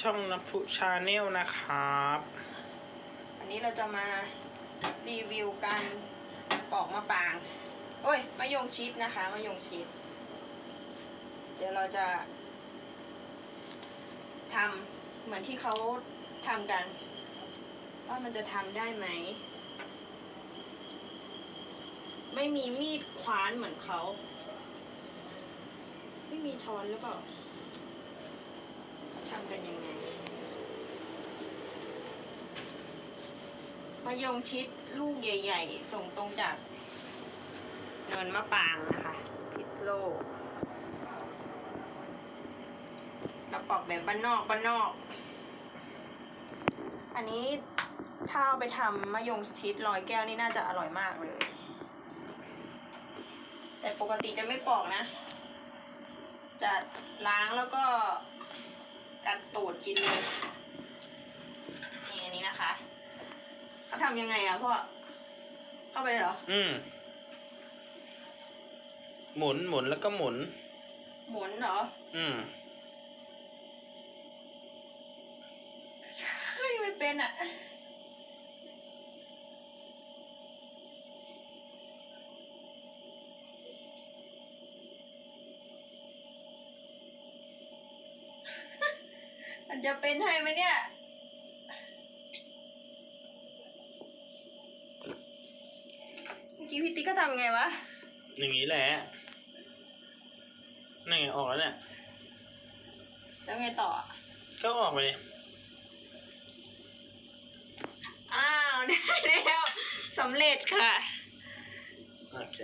ช่องนพุชาแนลนะครับ วันนี้เราจะมารีวิวการปอกมะปราง โอ้ยมะยงชิดนะคะมะยงชิด เดี๋ยวเราจะทำเหมือนที่เขาทำกัน ว่ามันจะทำได้ไหม ไม่มีมีดคว้านเหมือนเขา ไม่มีช้อนหรือเปล่า ทำกันยังไงมะยงชิดลูกใหญ่ ๆ ส่งตรงจากเนินมะปรางนะคะพิษโลกเราปอกแบบบ้านนอกบ้านนอก อันนี้ถ้าเอาไปทำมะยงชิดลอยแก้วนี่น่าจะอร่อยมากเลย แต่ปกติจะไม่ปอกนะ จะล้างแล้วก็ ดตูดกินเลยนี่อันนี้นะคะเขาทำยังไงอะพ่อเข้าไปเลยเหรอ อืม หมุนหมุนแล้วก็หมุน หมุนเหรออืมเฮ้ยไม่เป็นอะ มันจะเป็นให้ไหมเนี่ย เมื่อกี้พี่ติ๊กก็ทำยังไงวะ อย่างนี้แหละนี่ไงออกแล้วเนี่ย แล้วไงต่ออะก็ออกไปเลยอ้าว ได้แล้วสำเร็จค่ะ โอเค